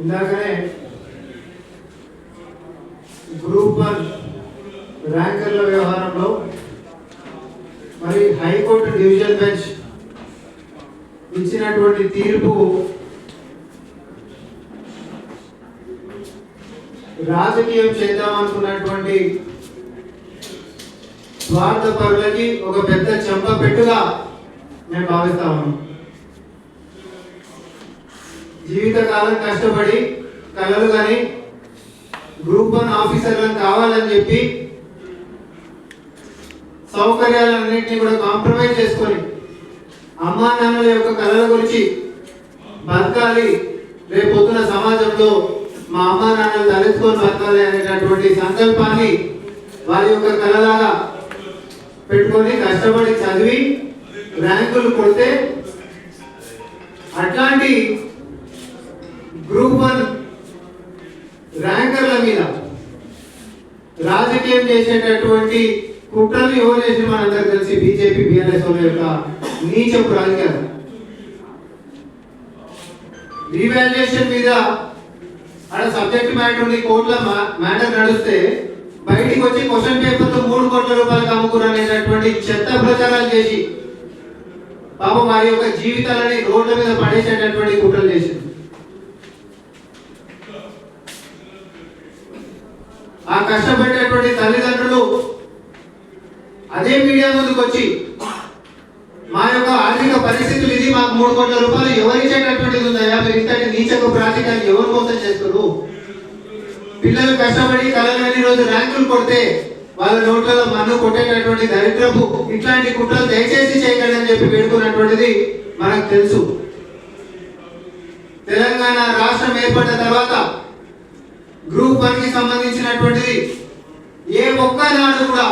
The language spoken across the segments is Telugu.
ఇందాకనే గ్రూప్ వన్ ర్యాంకర్ల వ్యవహారంలో మరి హైకోర్టు డివిజన్ బెంచ్ ఇచ్చినటువంటి తీర్పు రాజకీయం చేద్దామనుకున్నటువంటి అనుకున్నటువంటి స్వార్థపరులకి ఒక పెద్ద చెంప పెట్టుగా మేము భావిస్తా ఉన్నాను. జీవితకాలం కష్టపడి కలలు కానీ గ్రూప్ వన్ ఆఫీసర్లను కావాలని చెప్పి సౌకర్యాలన్నింటినీ కూడా కాంప్రమైజ్ చేసుకొని అమ్మా నాన్నల యొక్క కళల గురించి బతకాలి. రేపొద్దున సమాజంలో మా అమ్మా నాన్నలు తలెత్తుకొని బతకాలి అనేటటువంటి సంకల్పాన్ని వారి యొక్క కళలాగా పెట్టుకొని కష్టపడి చదివి ర్యాంకులు కొడితే అట్లాంటి గ్రూప్ వన్ ర్యాంకర్ల మీద రాజకీయం చేసేటటువంటి కుట్రలు ఎవరు చేసిన మనందరూ కలిసి బీజేపీ బీఆర్ఎస్ వాళ్ళ యొక్క నీచపు రాజకీయాలు రీవాల్యుయేషన్ మీద అక్కడ సబ్జెక్ట్ మ్యాటర్ ఉంది కోర్టులో మ్యాటర్ నడిస్తే బయటికి వచ్చి క్వశ్చన్ పేపర్తో మూడు కోట్ల రూపాయలు అమ్ముకున్నారు అనేటటువంటి చెత్త ప్రచారాలు చేసి పాపం వారి యొక్క జీవితాలని రోడ్ల మీద పడేసేటటువంటి కుట్రలు చేసింది. ఆ కష్టపడేటువంటి తల్లిదండ్రులు అదే మీడియా ముందుకు వచ్చి మా యొక్క ఆర్థిక పరిస్థితులు ఇది. మాకు మూడు కోట్ల రూపాయలు ఎవరిచ్చేటటువంటిది ఉందయ్యా మీరు ఇంతటి నీచకు ప్రాతికాన్ని ఎవరు మోసం చేస్తారు పిల్లలు కష్టపడి కలగని రోజు ర్యాంకులు కొడితే వాళ్ళ నోట్లలో మన్ను కొట్టేటటువంటి దరిద్రపు ఇట్లాంటి కుట్రలు దయచేసి చేయకండి అని చెప్పి వేడుకున్నటువంటిది మనకు తెలుసు. తెలంగాణ రాష్ట్రం ఏర్పడిన తర్వాత గ్రూప్ వన్కి సంబంధించినటువంటిది ఏ ఒక్కనాడు కూడా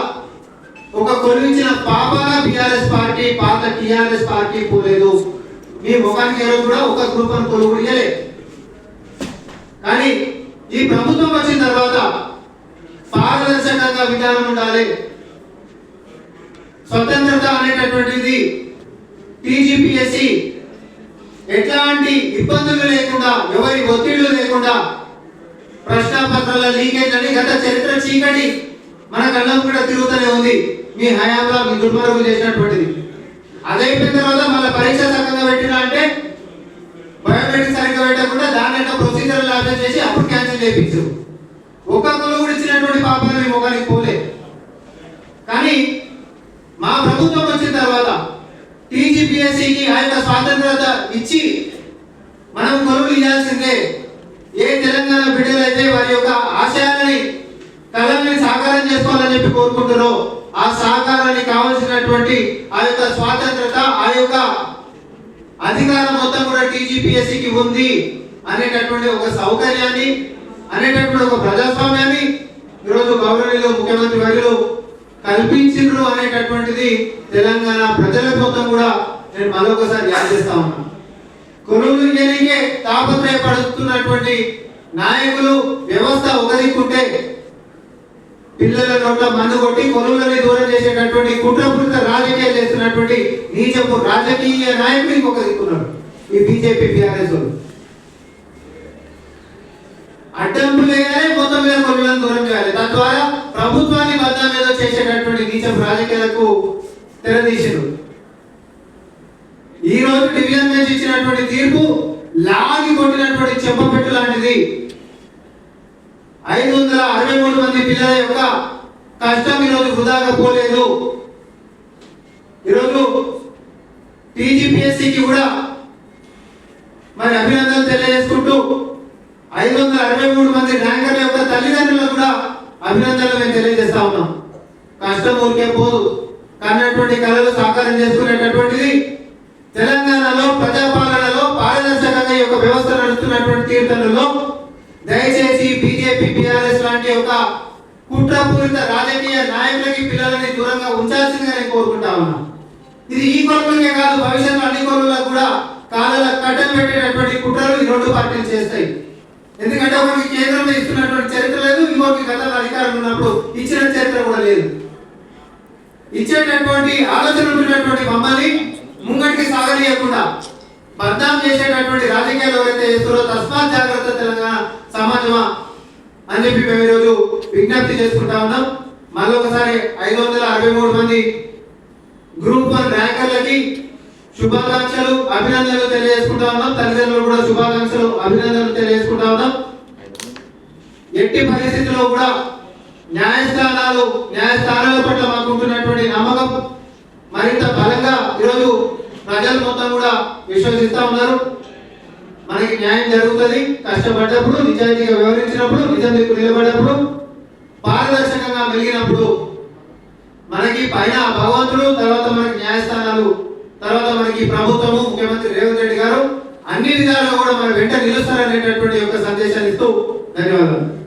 ఒక కొలిచిన పాపాగా బిఆర్ఎస్ పార్టీ పాత టిఆర్ఎస్ పార్టీ పోలేదు. మీ ముఖానికి ఎవరు కూడా ఒక గ్రూప్ అని కొలువు కానీ ఈ ప్రభుత్వం వచ్చిన తర్వాత పారదర్శకంగా విధానం ఉండాలి. స్వతంత్రత అనేటటువంటిది టీజీపీఎస్సి ఎట్లాంటి ఇబ్బందులు లేకుండా ఎవరి ఒత్తిళ్ళు లేకుండా ప్రశ్నాపత్రాల లీకేజ్ అని గత చరిత్ర చీకటి మన కళ్ళం కూడా తిరుగుతూనే ఉంది. మీ హయాంలో మీ దుర్మార్గం చేసినటువంటిది. అదైపోయిన తర్వాత మళ్ళీ పరీక్ష సరిగ్గా పెట్టినా అంటే బయోమెట్రిక్ సరిగ్గా పెట్టకుండా దాని యొక్క ప్రొసీజర్ లాభం చేసి అప్పుడు క్యాన్సిల్ చేయించు. ఒక కూడా ఇచ్చినటువంటి పాపాలు మీ ముఖానికి పోలే. కానీ మా ప్రభుత్వం వచ్చిన తర్వాత టీజీపీఎస్సికి ఆ యొక్క స్వాతంత్రత ఇచ్చి మనం కొలువులు ఇవ్వాల్సిందే ఏ తెలంగాణ బిడ్డలైతే వారి యొక్క ఆశయాలని కళల్ని సాకారం చేసుకోవాలని చెప్పి కోరుకుంటున్నారో ఆ సహకారానికి కావలసినటువంటి ఆ యొక్క స్వాతంత్రత ఆ యొక్క అధికారం మొత్తం కూడా టీజీపీఎస్సికి ఉంది అనేటటువంటి ఒక సౌకర్యాన్ని అనేటటువంటి ఒక ప్రజాస్వామ్యాన్ని ఈరోజు గౌరవనీయులు ముఖ్యమంత్రి వర్యులు కల్పించిండ్రు అనేటటువంటిది తెలంగాణ ప్రజల మొత్తం కూడా నేను మరొకసారి యాద్ చేస్తా ఉన్నాను కొనుగోలు చేయనికే తాపత్రయపడుతున్నటువంటి నాయకులు వ్యవస్థ ఒక దిక్కుంటే పిల్లల నోట్ల మందు కొట్టి కొలువులని దూరం చేసేటటువంటి కుట్రపూరిత రాజకీయాలు చేస్తున్నటువంటి నీచపు రాజకీయ నాయకుడికి ఇంకొక దిక్కున్నాడు ఈ బీజేపీ బీఆర్ఎస్ అడ్డంపు అడ్డంకులు మొత్తం మీద కొలువులను దూరం చేయాలి. తద్వారా ప్రభుత్వాన్ని బద్దం మీద చేసేటటువంటి నీచపు రాజకీయాలకు తెరదీశారు ఈ రోజు డివిజన్ బెంచ్ ఇచ్చినటువంటి తీర్పు లాగి కొట్టినటువంటి చెప్పపెట్టు లాంటిది ఐదు వందల అరవై మూడు మంది పిల్లల యొక్క కష్టం ఈరోజు వృధాగా పోలేదు. ఈరోజు టీజీపీఎస్సికి కూడా మరి అభినందనలు తెలియజేసుకుంటూ ఐదు వందల అరవై మూడు మంది ర్యాంకర్ల యొక్క తల్లిదండ్రులకు కూడా అభినందనలు మేము తెలియజేస్తా ఉన్నాం. కష్టం ఊరికే పోదు. కన్నటువంటి కళలు సాకారం చేసుకునేటటువంటిది తెలంగాణలో ప్రజాపాలనలో పారదర్శకంగా యొక్క వ్యవస్థ నడుస్తున్నటువంటి తీర్థంలో దయచేసి బీజేపీ బీఆర్ఎస్ లాంటి ఒక కుట్రపూరిత రాజకీయ నాయకులకి పిల్లలని దూరంగా ఉంచాల్సిందిగా నేను కోరుకుంటా ఉన్నా. ఇది ఈ కొలువులకే కాదు భవిష్యత్తులో అన్ని కొలువులకు కూడా కాలాల కట్టలు పెట్టేటటువంటి కుట్రలు ఈ రెండు పార్టీలు చేస్తాయి. ఎందుకంటే ఒకరికి కేంద్రంలో ఇస్తున్నటువంటి చరిత్ర లేదు ఇంకొకరికి గతంలో అధికారం ఉన్నప్పుడు ఇచ్చిన చరిత్ర కూడా లేదు. ఇచ్చేటటువంటి ఆలోచన ఉన్నటువంటి మమ్మల్ని ముంగటికి సాగనీయకుండా బద్నాం చేసేటటువంటి రాజకీయాలు ఎవరైతే చేస్తారో తస్మాత్ జాగ్రత్త తెలంగాణ సమాజమా అని చెప్పి మేము ఈరోజు విజ్ఞప్తి చేసుకుంటా ఉన్నాం. మళ్ళీ ఒకసారి ఐదు వందల అరవై మూడు మంది గ్రూప్ వన్ ర్యాంకర్లకి శుభాకాంక్షలు అభినందనలు తెలియజేసుకుంటా ఉన్నాం. తల్లిదండ్రులు కూడా శుభాకాంక్షలు అభినందనలు తెలియజేసుకుంటా ఉన్నాం. ఎట్టి పరిస్థితుల్లో కూడా న్యాయస్థానాలు న్యాయస్థానాల పట్ల మాకుంటున్నటువంటి నమ్మకం మరింత బలంగా ఈరోజు ప్రజలు మొత్తం కూడా విశ్వసిస్తా ఉన్నారు. మనకి న్యాయం జరుగుతుంది. కష్టపడ్డప్పుడు నిజాయితీగా వివరించినప్పుడు నిజం దిక్కు నిలబడినప్పుడు పారదర్శకంగా మెలిగినప్పుడు మనకి పైన భగవంతుడు తర్వాత మనకి న్యాయస్థానాలు తర్వాత మనకి ప్రభుత్వము ముఖ్యమంత్రి రేవంత్ రెడ్డి గారు అన్ని విధాలుగా కూడా మన వెంట నిలుస్తారనేటటువంటి యొక్క సందేశాన్ని ఇస్తూ ధన్యవాదాలు.